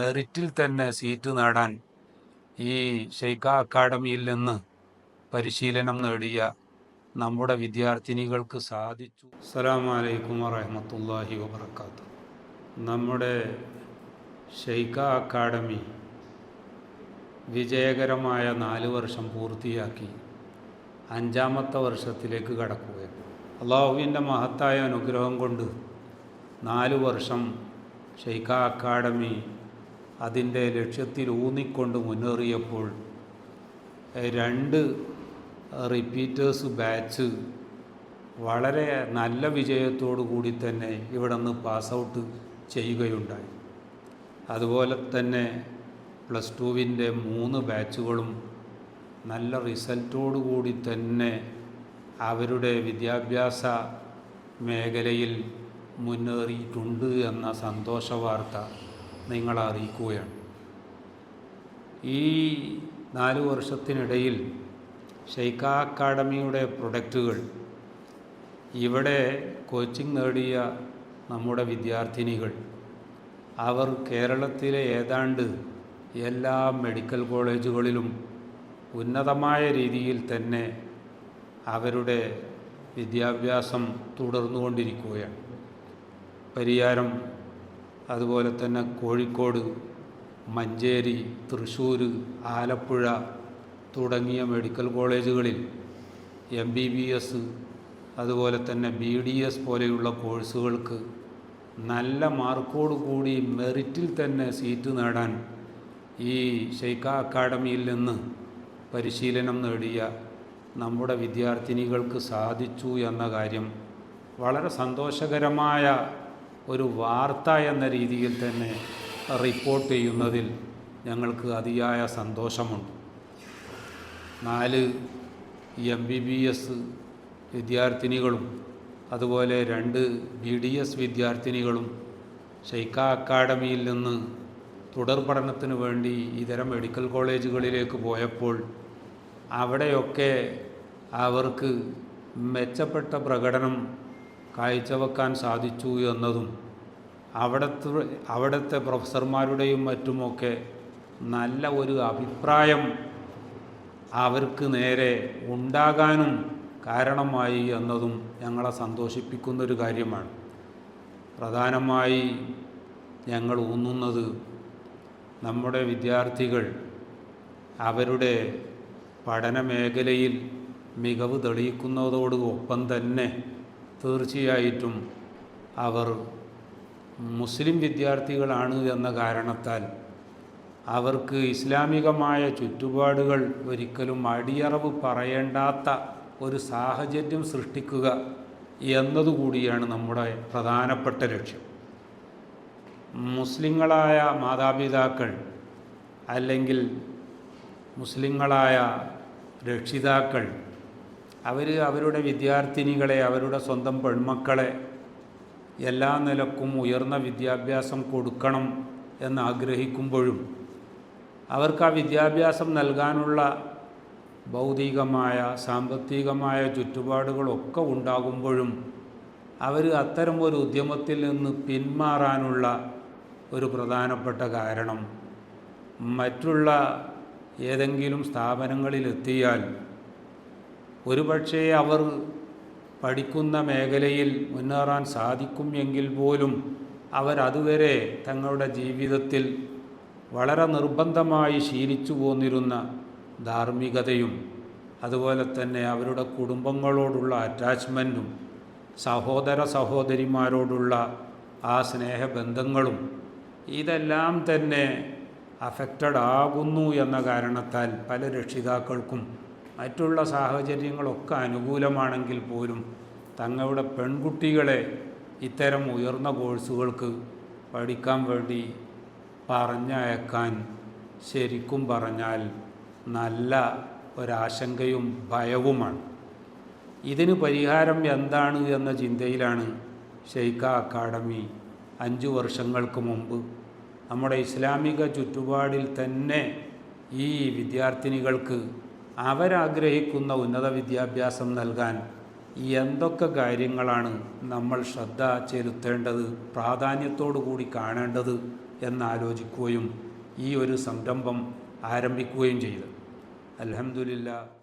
മെറിറ്റിൽ തന്നെ സീറ്റ് നേടാൻ ഈ ഷെയ്ഖ അക്കാഡമിയിൽ നിന്ന് പരിശീലനം നേടിയ നമ്മുടെ വിദ്യാർത്ഥിനികൾക്ക് സാധിച്ചു. അസ്സലാമലൈക്കും വറഹമത്തല്ലാഹി വബർക്കാത്തു നമ്മുടെ ഷെയ്ഖ അക്കാഡമി വിജയകരമായ നാല് വർഷം പൂർത്തിയാക്കി അഞ്ചാമത്തെ വർഷത്തിലേക്ക് കടക്കുകയാണ്. അള്ളാഹുവിന്റെ മഹത്തായ അനുഗ്രഹം കൊണ്ട് നാല് വർഷം ഷെയ്ഖ അക്കാഡമി അതിന്റെ ലക്ഷ്യത്തിൽ ഊന്നിക്കൊണ്ട് മുന്നേറിയപ്പോൾ രണ്ട് റിപ്പീറ്റേഴ്സ് ബാച്ച് വളരെ നല്ല വിജയത്തോടു കൂടി തന്നെ ഇവിടെ നിന്ന് പാസ് ഔട്ട് ചെയ്യുകയുണ്ടായി. അതുപോലെ തന്നെ പ്ലസ് ടുവിന്റെ മൂന്ന് ബാച്ചുകളും നല്ല റിസൾട്ടോടു കൂടി തന്നെ അവരുടെ വിദ്യാഭ്യാസ മേഖലയിൽ മുന്നേറിയിട്ടുണ്ട് എന്ന സന്തോഷ വാർത്ത നിങ്ങളെ അറിയിക്കുകയാണ് ഈ നാല് വർഷത്തിനിടയിൽ ഷെയ്ഖ അക്കാഡമിയുടെ പ്രൊഡക്റ്റുകൾ ഇവിടെ കോച്ചിങ് നേടിയ നമ്മുടെ വിദ്യാർത്ഥിനികൾ അവർ കേരളത്തിലെ ഏതാണ്ട് എല്ലാ മെഡിക്കൽ കോളേജുകളിലും ഉന്നതമായ രീതിയിൽ തന്നെ അവരുടെ വിദ്യാഭ്യാസം തുടർന്നുകൊണ്ടിരിക്കുകയാണ്. പരിയാരം അതുപോലെ തന്നെ കോഴിക്കോട് മഞ്ചേരി തൃശ്ശൂർ ആലപ്പുഴ തുടങ്ങിയ മെഡിക്കൽ കോളേജുകളിൽ എം ബി ബി എസ് അതുപോലെ തന്നെ ബി ഡി എസ് പോലെയുള്ള കോഴ്സുകൾക്ക് നല്ല മാർക്കോട് കൂടി മെറിറ്റിൽ തന്നെ സീറ്റ് നേടാൻ ഈ ഷെയ്ഖ അക്കാഡമിയിൽ നിന്ന് പരിശീലനം നേടിയ നമ്മുടെ വിദ്യാർത്ഥിനികൾക്ക് സാധിച്ചു എന്ന കാര്യം വളരെ സന്തോഷകരമായ ഒരു വാർത്ത എന്ന രീതിയിൽ തന്നെ റിപ്പോർട്ട് ചെയ്യുന്നതിൽ ഞങ്ങൾക്ക് അതിയായ സന്തോഷമുണ്ട്. നാല് എം ബി ബി എസ് വിദ്യാർത്ഥിനികളും അതുപോലെ രണ്ട് ബി ഡി എസ് വിദ്യാർത്ഥിനികളും ഷെയ്ഖ അക്കാഡമിയിൽ നിന്ന് തുടർ പഠനത്തിന് വേണ്ടി ഇതര മെഡിക്കൽ കോളേജുകളിലേക്ക് പോയപ്പോൾ അവിടെയൊക്കെ അവർക്ക് മെച്ചപ്പെട്ട പ്രകടനം കാഴ്ചവെക്കാൻ സാധിച്ചു എന്നതും അവിടുത്തെ അവിടുത്തെ പ്രൊഫസർമാരുടെയും മറ്റുമൊക്കെ നല്ല ഒരു അഭിപ്രായം അവർക്ക് നേരെ ഉണ്ടാകാനും കാരണമായി എന്നതും ഞങ്ങളെ സന്തോഷിപ്പിക്കുന്നൊരു കാര്യമാണ്. പ്രധാനമായി ഞങ്ങൾ ഊന്നുന്നത് നമ്മുടെ വിദ്യാർത്ഥികൾ അവരുടെ പഠന മേഖലയിൽ മികവ് തെളിയിക്കുന്നതോടൊപ്പം തന്നെ തീർച്ചയായിട്ടും അവർ മുസ്ലിം വിദ്യാർത്ഥികളാണ് എന്ന കാരണത്താൽ അവർക്ക് ഇസ്ലാമികമായ ചുറ്റുപാടുകൾ ഒരിക്കലും അടിയറവ് പറയേണ്ടാത്ത ഒരു സാഹചര്യം സൃഷ്ടിക്കുക എന്നതുകൂടിയാണ് നമ്മുടെ പ്രധാനപ്പെട്ട ലക്ഷ്യം. മുസ്ലിങ്ങളായ മാതാപിതാക്കൾ അല്ലെങ്കിൽ മുസ്ലിങ്ങളായ രക്ഷിതാക്കൾ അവർ അവരുടെ വിദ്യാർത്ഥിനികളെ അവരുടെ സ്വന്തം പെൺമക്കളെ എല്ലാ നിലക്കും ഉയർന്ന വിദ്യാഭ്യാസം കൊടുക്കണം എന്നാഗ്രഹിക്കുമ്പോഴും അവർക്ക് ആ വിദ്യാഭ്യാസം നൽകാനുള്ള ഭൗതികമായ സാമ്പത്തികമായ ചുറ്റുപാടുകളൊക്കെ ഉണ്ടാകുമ്പോഴും അവർ അത്തരം ഒരു ഉദ്യമത്തിൽ നിന്ന് പിന്മാറാനുള്ള ഒരു പ്രധാനപ്പെട്ട കാരണം മറ്റുള്ള ഏതെങ്കിലും സ്ഥാപനങ്ങളിലെത്തിയാൽ ഒരുപക്ഷേ അവർ പഠിക്കുന്ന മേഖലയിൽ മുന്നേറാൻ സാധിക്കും എങ്കിൽ പോലും അവരതുവരെ തങ്ങളുടെ ജീവിതത്തിൽ വളരെ നിർബന്ധമായി ശീലിച്ചു പോന്നിരുന്ന ധാർമ്മികതയും അതുപോലെ തന്നെ അവരുടെ കുടുംബങ്ങളോടുള്ള അറ്റാച്ച്മെന്റും സഹോദര സഹോദരിമാരോടുള്ള ആ സ്നേഹബന്ധങ്ങളും ഇതെല്ലാം തന്നെ അഫക്റ്റഡ് ആകുന്നു എന്ന കാരണത്താൽ പല രക്ഷിതാക്കൾക്കും മറ്റുള്ള സാഹചര്യങ്ങളൊക്കെ അനുകൂലമാണെങ്കിൽ പോലും തങ്ങളുടെ പെൺകുട്ടികളെ ഇത്തരം ഉയർന്ന കോഴ്സുകൾക്ക് പഠിക്കാൻ വേണ്ടി പറഞ്ഞയക്കാൻ ശരിക്കും പറഞ്ഞാൽ നല്ല ഒരാശങ്കയും ഭയവുമാണ്. ഇതിന് പരിഹാരം എന്താണ് എന്ന ചിന്തയിലാണ് ഷെയ്ഖ അക്കാഡമി അഞ്ചു വർഷങ്ങൾക്ക് മുമ്പ് നമ്മുടെ ഇസ്ലാമിക ചുറ്റുപാടിൽ തന്നെ ഈ വിദ്യാർത്ഥിനികൾക്ക് അവരാഗ്രഹിക്കുന്ന ഉന്നത വിദ്യാഭ്യാസം നൽകാൻ എന്തൊക്കെ കാര്യങ്ങളാണ് നമ്മൾ ശ്രദ്ധ ചെലുത്തേണ്ടത് പ്രാധാന്യത്തോടു കൂടി കാണേണ്ടത് എന്നാലോചിക്കുകയും ഈ ഒരു സംരംഭം ആരംഭിക്കുകയും ചെയ്തു. അലഹമില്ല